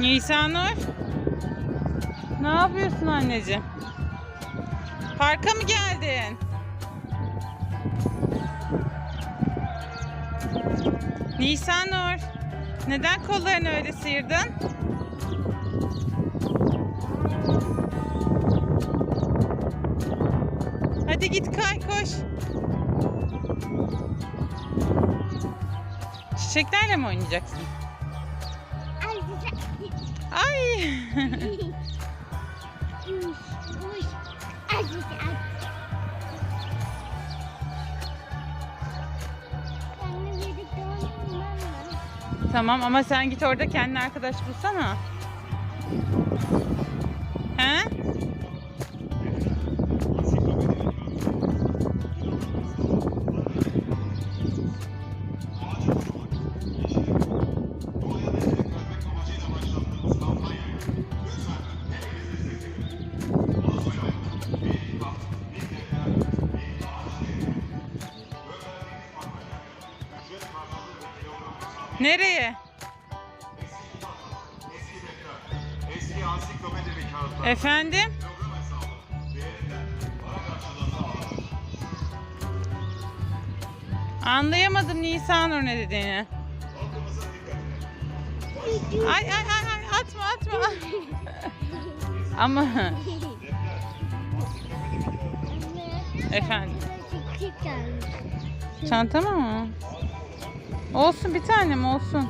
Nisanur. Ne yapıyorsun anneciğim? Parka mı geldin? Nisanur. Neden kollarını öyle sıyırdın? Hadi git kay koş. Çiçeklerle mi oynayacaksın? Ay tamam ama sen git orada kendine arkadaş bulsana. Nereye? Efendim? Anlayamadım Nisanur ne dediğini. Ay ay ay ay atma atma. Ama. Efendim? Çantama mı? Olsun bir tanem olsun.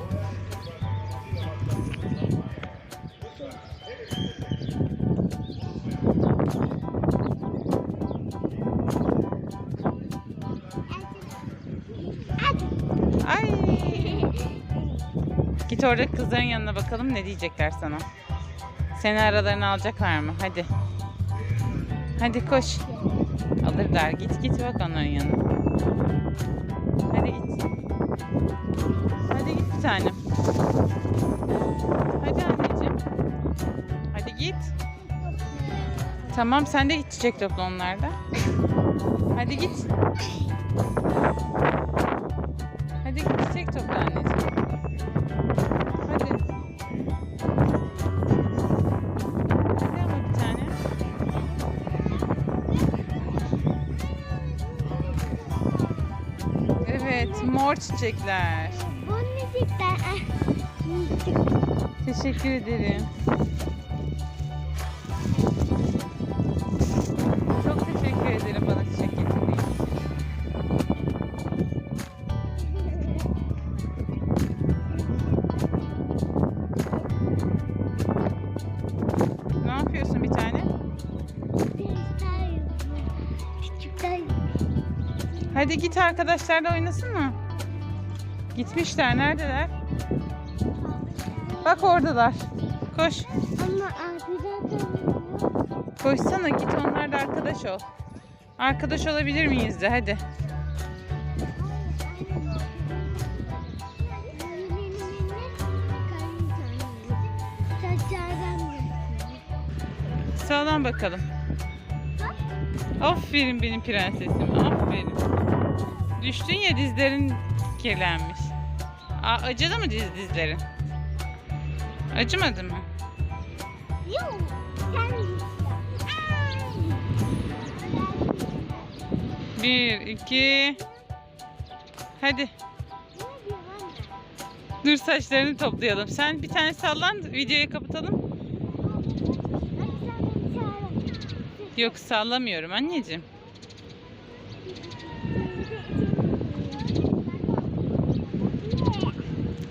Ay. Git orada kızların yanına bakalım ne diyecekler sana. Seni aralarına alacaklar mı? Hadi. Hadi koş. Alırlar. Git git bak onların yanına. Hadi git. Hadi git bir tanem. Hadi anneciğim. Hadi git. Tamam sen de git çiçek topla onlarda. Hadi git. Mor çiçekler. Bu müzikler. Teşekkür ederim. Çok teşekkür ederim bana çiçek getirdiğin için. Ne yapıyorsun bir tane? Hadi git arkadaşlarla oynasın mı? Gitmişler. Neredeler? Bak oradalar. Koş. Ama Koşsana git onlarla arkadaş ol. Arkadaş olabilir miyiz de hadi. Sağdan bakalım. Aferin benim prensesim. Aferin. Düştün ya dizlerin kirlenmiş. Aa, acıdı mı diz dizlerin? Acımadı mı? Yok, sen Bir, iki. Hadi. Dur saçlarını toplayalım. Sen bir tane sallan videoyu kapatalım. Yok sallamıyorum anneciğim.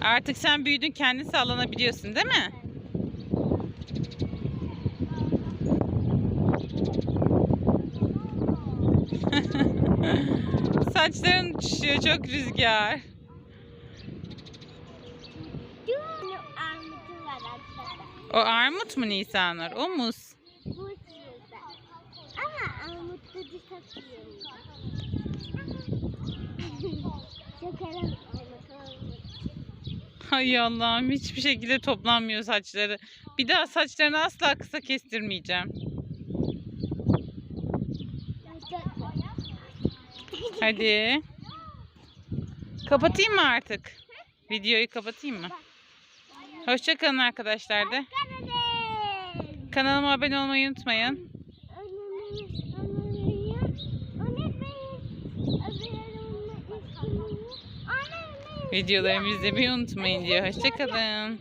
Artık sen büyüdün kendin sallanabiliyorsun değil mi? Saçların uçuşuyor çok rüzgar. O armut mu Nisanur? O muz. Ama armut tadı satıyorum. Şekerim. Hay Allah'ım hiçbir şekilde toplanmıyor saçları. Bir daha saçlarını asla kısa kestirmeyeceğim. Hadi. Kapatayım mı artık? Videoyu kapatayım mı? Hoşçakalın arkadaşlar. Karadeniz. Kanalıma abone olmayı unutmayın. Videolarımı izlemeyi unutmayın diyor. Hoşçakalın.